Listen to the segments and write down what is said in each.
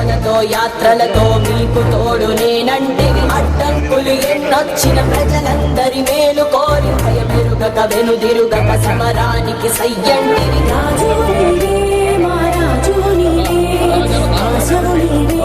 అందజేయ యాత్రలతో మీకు తోడు నేనంటే అడ్డంకులు ఎన్నొచ్చిన ప్రజలందరి మేలు కోరి భయమెరుగక వెనుదిరుగక సమరానికి సయ్యండి. రాజు నీవే, మా రాజు నీవే, ఆశవు నీవే,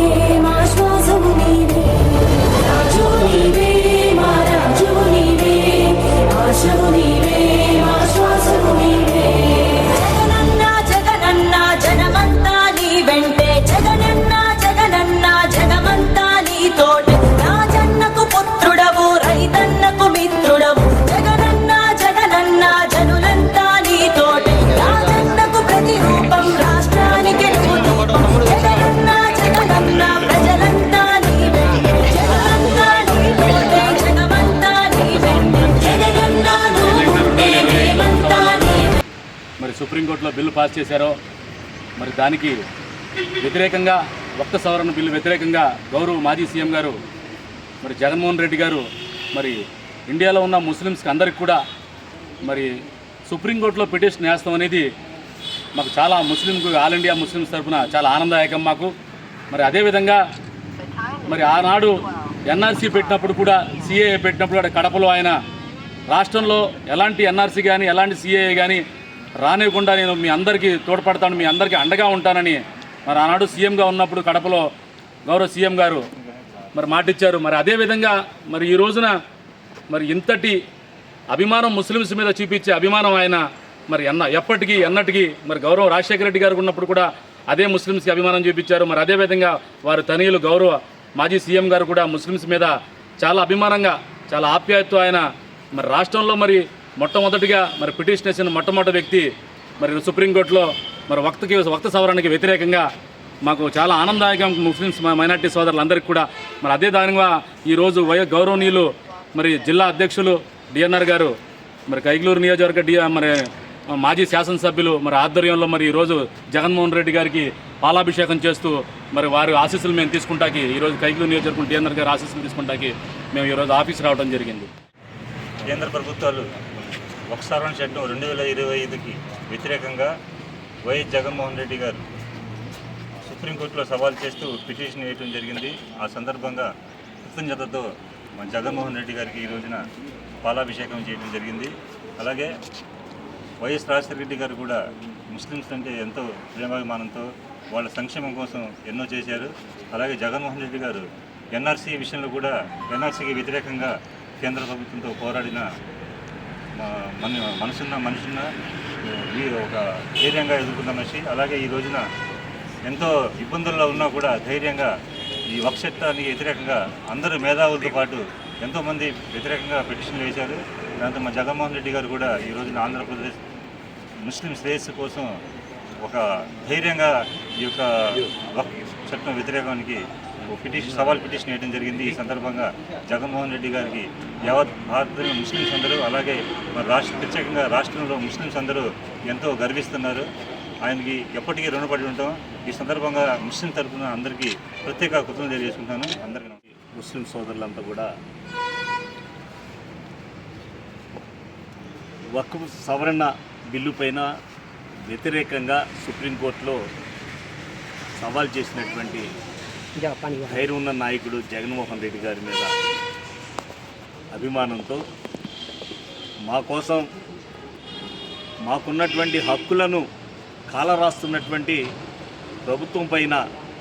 సుప్రీంకోర్టులో బిల్లు పాస్ చేశారో మరి దానికి వ్యతిరేకంగా ఒక్క సవరణ బిల్లు వ్యతిరేకంగా గౌరవ మాజీ సీఎం గారు మరి జగన్మోహన్ రెడ్డి గారు మరి ఇండియాలో ఉన్న ముస్లిమ్స్కి అందరికి కూడా మరి సుప్రీంకోర్టులో పిటిషన్ వేస్తాం అనేది మాకు చాలా ముస్లింకు ఆల్ ఇండియా ముస్లిమ్స్ తరఫున చాలా ఆనందదాయకం మాకు. మరి అదేవిధంగా మరి ఆనాడు ఎన్ఆర్సీ పెట్టినప్పుడు కూడా సిఏఏ పెట్టినప్పుడు కూడా కడపలో ఆయన రాష్ట్రంలో ఎలాంటి ఎన్ఆర్సీ కానీ ఎలాంటి సిఏఏ కానీ రానివ్వకుండా నేను మీ అందరికీ తోడ్పడతాను మీ అందరికీ అండగా ఉంటానని మరి ఆనాడు సీఎంగా ఉన్నప్పుడు కడపలో గౌరవ సీఎం గారు మరి మాటిచ్చారు. మరి అదేవిధంగా మరి ఈ రోజున మరి ఇంతటి అభిమానం ముస్లిమ్స్ మీద చూపించే అభిమానం ఆయన మరి ఎన్న ఎప్పటికీ ఎన్నటికీ మరి గౌరవ రాజశేఖర రెడ్డి గారు ఉన్నప్పుడు కూడా అదే ముస్లిమ్స్కి అభిమానం చూపించారు. మరి అదేవిధంగా వారు తనయులు గౌరవ మాజీ సీఎం గారు కూడా ముస్లిమ్స్ మీద చాలా అభిమానంగా చాలా ఆప్యాయతతో ఆయన మరి రాష్ట్రంలో మరి మొట్టమొదటిగా మరి పిటిషన్ వేసిన మొట్టమొదటి వ్యక్తి మరి సుప్రీంకోర్టులో మరి వక్తకి వక్త సవరణకి వ్యతిరేకంగా మాకు చాలా ఆనందదాయకం ముస్లిమ్స్ మైనార్టీ సోదరులందరికీ కూడా మరి అదే దానిగా ఈరోజు వయ గౌరవనీయులు మరి జిల్లా అధ్యక్షులు డిఎన్ఆర్ గారు మరి కైగలూరు నియోజకవర్గ డి మరి మాజీ శాసనసభ్యులు మరి ఆధ్వర్యంలో మరి ఈరోజు జగన్మోహన్ రెడ్డి గారికి పాలాభిషేకం చేస్తూ మరి వారి ఆశీస్సులు మేము తీసుకుంటాకి ఈరోజు కైగలూరు నియోజకవర్గం డిఎన్ఆర్ గారి ఆశీస్సులు తీసుకుంటాకి మేము ఈరోజు ఆఫీస్ రావడం జరిగింది. కేంద్ర ప్రభుత్వాలు ఒకసారి చట్టం రెండు వేల ఇరవై ఐదుకి వ్యతిరేకంగా వైఎస్ జగన్మోహన్ రెడ్డి గారు సుప్రీంకోర్టులో సవాల్ చేస్తూ పిటిషన్ వేయటం జరిగింది. ఆ సందర్భంగా కృతజ్ఞతతో మన జగన్మోహన్ రెడ్డి గారికి ఈ రోజున పాలాభిషేకం చేయడం జరిగింది. అలాగే వైఎస్ రాజశేఖర రెడ్డి గారు కూడా ముస్లిమ్స్ అంటే ఎంతో ప్రేమాభిమానంతో వాళ్ళ సంక్షేమం కోసం ఎన్నో చేశారు. అలాగే జగన్మోహన్ రెడ్డి గారు ఎన్ఆర్సీ విషయంలో కూడా ఎన్ఆర్సీకి వ్యతిరేకంగా కేంద్ర ప్రభుత్వంతో పోరాడిన మన మనసున్న మనుషున్న ఈ ఒక ధైర్యంగా ఎదుర్కొన్న మనిషి. అలాగే ఈ రోజున ఎంతో ఇబ్బందుల్లో ఉన్నా కూడా ధైర్యంగా ఈ వక్ చట్టానికి వ్యతిరేకంగా అందరూ మేధావులతో పాటు ఎంతోమంది వ్యతిరేకంగా పిటిషన్లు వేశారు. దాంతో మా జగన్మోహన్ రెడ్డి గారు కూడా ఈ రోజున ఆంధ్రప్రదేశ్ ముస్లిం శ్రేయస్సు కోసం ఒక ధైర్యంగా ఈ యొక్క వక్ చట్టం వ్యతిరేకానికి పిటిషన్ సవాల్ పిటిషన్ వేయడం జరిగింది. ఈ సందర్భంగా జగన్మోహన్ రెడ్డి గారికి యావత్ భారతదేశంలో ముస్లిమ్స్ అందరూ అలాగే మన రాష్ట్ర ప్రత్యేకంగా రాష్ట్రంలో ముస్లిమ్స్ అందరూ ఎంతో గర్విస్తున్నారు. ఆయనకి ఎప్పటికీ రుణపడి ఉంటాం. ఈ సందర్భంగా ముస్లిం తరఫున అందరికీ ప్రత్యేక కృతజ్ఞత తెలియజేసుకుంటాను అందరికీ ముస్లిం సోదరులంతా కూడా వక్ఫ్ సవరణ బిల్లు పైన వ్యతిరేకంగా సుప్రీంకోర్టులో సవాల్ చేసినటువంటి ధైర్యం ఉన్న నాయకుడు జగన్మోహన్ రెడ్డి గారి మీద అభిమానంతో మా కోసం మాకున్నటువంటి హక్కులను కాలరాస్తున్నటువంటి ప్రభుత్వం పైన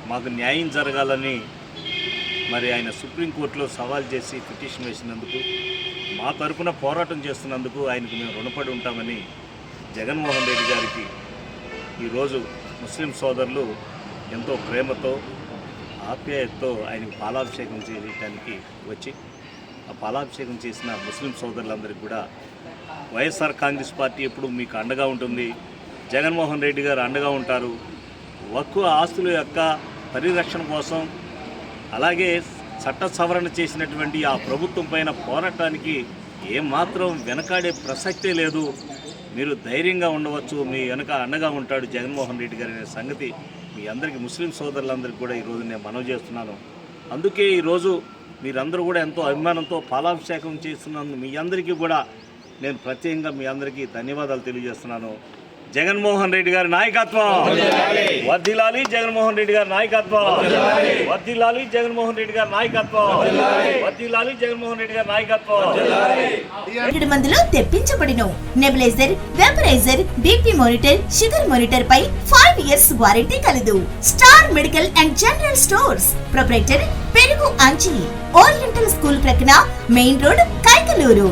మాకు న్యాయం జరగాలని మరి ఆయన సుప్రీంకోర్టులో సవాల్ చేసి పిటిషన్ వేసినందుకు మా తరపున పోరాటం చేస్తున్నందుకు ఆయనకు మేము రుణపడి ఉంటామని జగన్మోహన్ రెడ్డి గారికి ఈరోజు ముస్లిం సోదరులు ఎంతో ప్రేమతో ఆప్యాయతతో ఆయనకు పాలాభిషేకం చేయడానికి వచ్చి ఆ పాలాభిషేకం చేసిన ముస్లిం సోదరులందరికీ కూడా వైఎస్ఆర్ కాంగ్రెస్ పార్టీ ఎప్పుడు మీకు అండగా ఉంటుంది? జగన్మోహన్ రెడ్డి గారు అండగా ఉంటారు. వక్కు ఆస్తుల యొక్క పరిరక్షణ కోసం అలాగే చట్ట సవరణ చేసినటువంటి ఆ ప్రభుత్వం పైన పోరాటానికి ఏమాత్రం వెనకాడే ప్రసక్తే లేదు. మీరు ధైర్యంగా ఉండవచ్చు. మీ వెనక అండగా ఉంటాడు జగన్మోహన్ రెడ్డి గారి అనే సంగతి మీ అందరికీ ముస్లిం సోదరులందరికీ కూడా ఈరోజు నేను మనవి చేస్తున్నాను. అందుకే ఈరోజు మీరందరూ కూడా ఎంతో అభిమానంతో పాలాభిషేకం చేస్తున్నందుకు మీ అందరికీ కూడా నేను ప్రత్యేకంగా మీ అందరికీ ధన్యవాదాలు తెలియజేస్తున్నాను. జగన్మోహన్ రెడ్డి గారి నాయకత్వం. వర్ధిల్లాలి జగన్మోహన్ రెడ్డి గారి నాయకత్వం. వర్ధిల్లాలి జగన్మోహన్ రెడ్డి గారి నాయకత్వం. వర్ధిల్లాలి జగన్మోహన్ రెడ్డి గారి నాయకత్వం. మందిలో తెప్పించబడిన. Nebulizer vaporizer BP monitor sugar monitor పై ఫైవ్ ఇయర్స్ వారంటీ కలదు. Star medical and general stores. Proprietor Perugu Anchi. Oriental school ప్రక్కన మెయిన్ రోడ్ కైకలూరు.